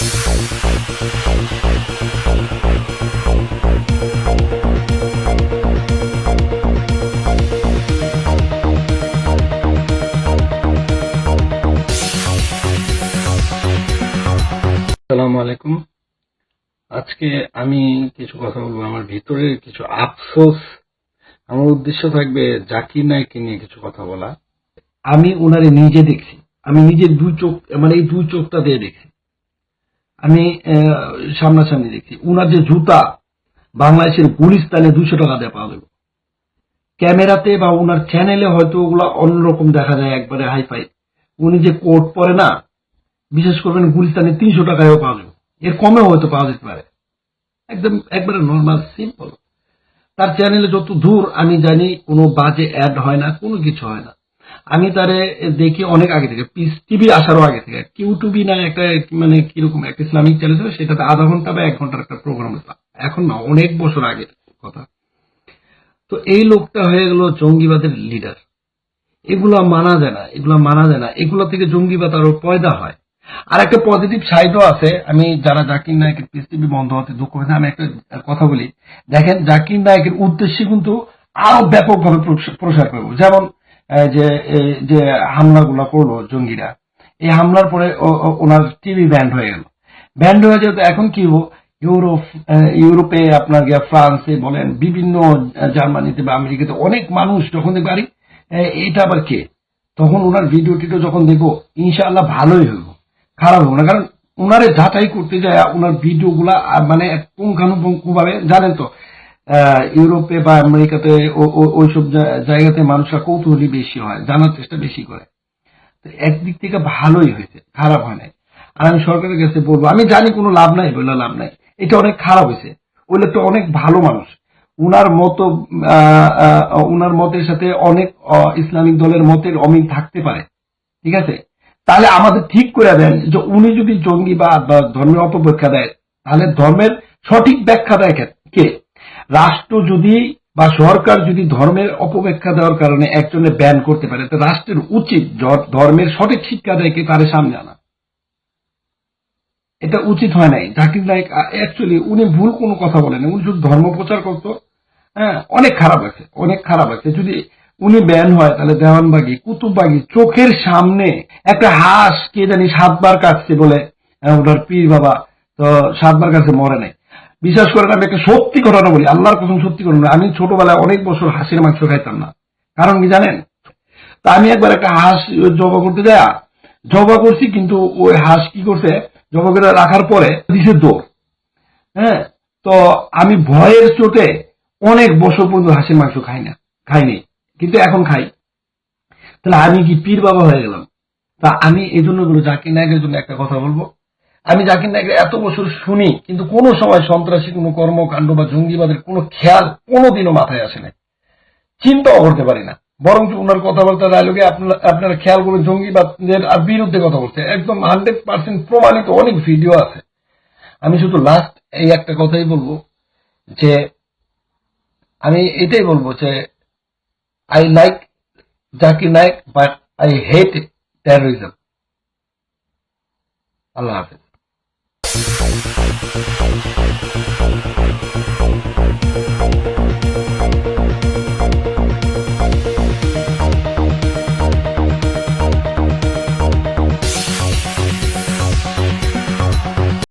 আলাইকুম। আজকে আমি কিছু কথা বলব। আমার ভিতরের কিছু আফসোস। আমার উদ্দেশ্য থাকবে জাকির নায়ককে নিয়ে কিছু কথা বলা। আমি ওনারে নিজে দেখছি। আমি নিজে দুই চোখ মানে এই দুই চোখটা দিয়ে দেখছি। আমি সামনাসামনি দেখছি। উনার যে জুতা, বাংলাদেশের গুলিস্তানে দুশো টাকা দিয়ে পাওয়া যাবে। ক্যামেরাতে বা ওনার চ্যানেলে হয়তো ওগুলা অন্যরকম দেখা যায়, একবারে হাইফাই। উনি যে কোট পরে না, বিশেষ করবেন গুলিস্তানে তিনশো টাকায়ও পাওয়া যাবে। এর কমেও হয়তো পাওয়া যেতে পারে। একদম, একবারে নর্মাল সিম্পল তার চ্যানেলে যত দূর আমি জানি, কোনো বাজে অ্যাড হয় না, কোনো কিছু হয় না। আমি তারে দেখি অনেক আগে থেকে, পিস টিভি আসারও আগে থেকে কিউটিভি না একটা মানে কীরকম একটা ইসলামিক চ্যানেল ছিল, সেটাতে আধা ঘণ্টা বা এক ঘণ্টার একটা প্রোগ্রাম হতো। এখন না, অনেক বছর আগের কথা। তো এই লোকটা হয়ে গেল জঙ্গিবাদের লিডার এগুলা মানা যায় না, এগুলা মানা যায় না। এগুলা থেকে জঙ্গিবাদ আরও পয়দা হয়। আর একটা পজিটিভ সাইডও আছে, আমি যারা জাকির নায়কের টিভি বন্ধ হতে দুঃখ পেয়েছে আমি একটা কথা বলি। দেখেন, জাকির নায়কের উদ্দেশ্যে কিন্তু আরও ব্যাপকভাবে প্রসার করব। যেমন যে যে হামলাগুলো করল জঙ্গিরা, এই হামলার পরে ওনার টিভি ব্যান্ড হয়ে গেল। ব্যান্ড হয়ে যেতে এখন কি ইউরোপ ইউরোপে আপনার গিয়ে ফ্রান্সে বলেন, বিভিন্ন জার্মানিতে বা আমেরিকাতে অনেক মানুষ যখন দেখবে, আরে এটা আবার কে? তখন ওনার ভিডিও টিডিও যখন দেখব, ইনশাআল্লাহ ভালোই হইব। খারাপ হবে না, কারণ ওনারে যাচাই করতে যায় ওনার ভিডিও গুলা মানে পুঙ্খানুপুঙ্খ ভাবে জানেন তো ইউরোপে বা আমেরিকাতে ওইসব জায়গাতে মানুষরা কৌতূহলী বেশি হয়, জানার চেষ্টা বেশি করে। তো একদিক থেকে ভালোই হয়েছে, খারাপ হয় নাই। আর আমি সরকারের কাছে বলব, আমি জানি কোনো লাভ নাই বলে লাভ নাই, এটা অনেক খারাপ হয়েছে। ওই লোকটা অনেক ভালো মানুষ। উনার মতো উনার মতের সাথে অনেক ইসলামিক দলের মতের অমিল থাকতে পারে, ঠিক আছে? তাহলে আমাদের ঠিক করে দেন যে উনি যদি জঙ্গি বা ধর্মের অপব্যাখ্যা দেয়, তাহলে ধর্মের সঠিক ব্যাখ্যা দেয় কে? রাষ্ট্র যদি বা সরকার যদি ধর্মের অপব্যাখ্যা দেওয়ার কারণে একজনের ব্যান করতে পারে তো রাষ্ট্রের উচিত ধর্মের সঠিক শিক্ষা দেয় কে তার সামনে আনা। এটা উচিত হয় নাই। জাকির নায়ক অ্যাকচুয়ালি উনি ভুল কোনো কথা বলেন উনি শুধু ধর্ম প্রচার করতো। হ্যাঁ অনেক খারাপ আছে অনেক খারাপ আছে। যদি উনি ব্যান হয় তাহলে দেওয়ানবাগি কুতুববাগি চোখের সামনে একটা হাঁস কে জানি সাতবার কাটছে বলে আহ, ওনার পীর বাবা তো সাতবার কাছে মরে নাই। বিশ্বাস করেন আমি একটা সত্যি ঘটনা বলি, আল্লাহর কসম সত্যি ঘটনা আমি ছোটবেলায় অনেক বছর হাঁসের মাংস খাইতাম না। কারণ কি জানেন? তা আমি একবার একটা হাঁস জবা করতে যায়, জবা করছি কিন্তু ওই হাঁস কি করছে, জবা করে রাখার পরে দিছে দৌড়। হ্যাঁ? তো আমি ভয়ের চোটে অনেক বছর পর্যন্ত হাঁসের মাংস খাই না, খাইনি, কিন্তু এখন খাই। তাহলে আমি কি পীর বাবা হয়ে গেলাম? তা আমি এই জন্য জাকির নায়কের জন্য একটা কথা বলব। আমি জাকির নায়কের এত বছর শুনি, কিন্তু কোনো সময় সন্ত্রাসী, কোনো কর্মকাণ্ড বা জঙ্গিবাদের কোনো খেয়াল কোনোদিনও মাথায় আসে না চিন্তাও করতে পারি না। বরং ওনার কথাবার্তা ডায়লগে আপনারা খেয়াল করবেন, জঙ্গিবাদের বিরুদ্ধে কথা বলছে। একদম হান্ড্রেড পার্সেন্ট প্রমাণিত অনেক ভিডিও আছে। আমি শুধু লাস্ট এই একটা কথাই বলব যে, আমি এটাই বলব যে I like Zakir Naik but I hate terrorism আল্লাহ হাফেজ।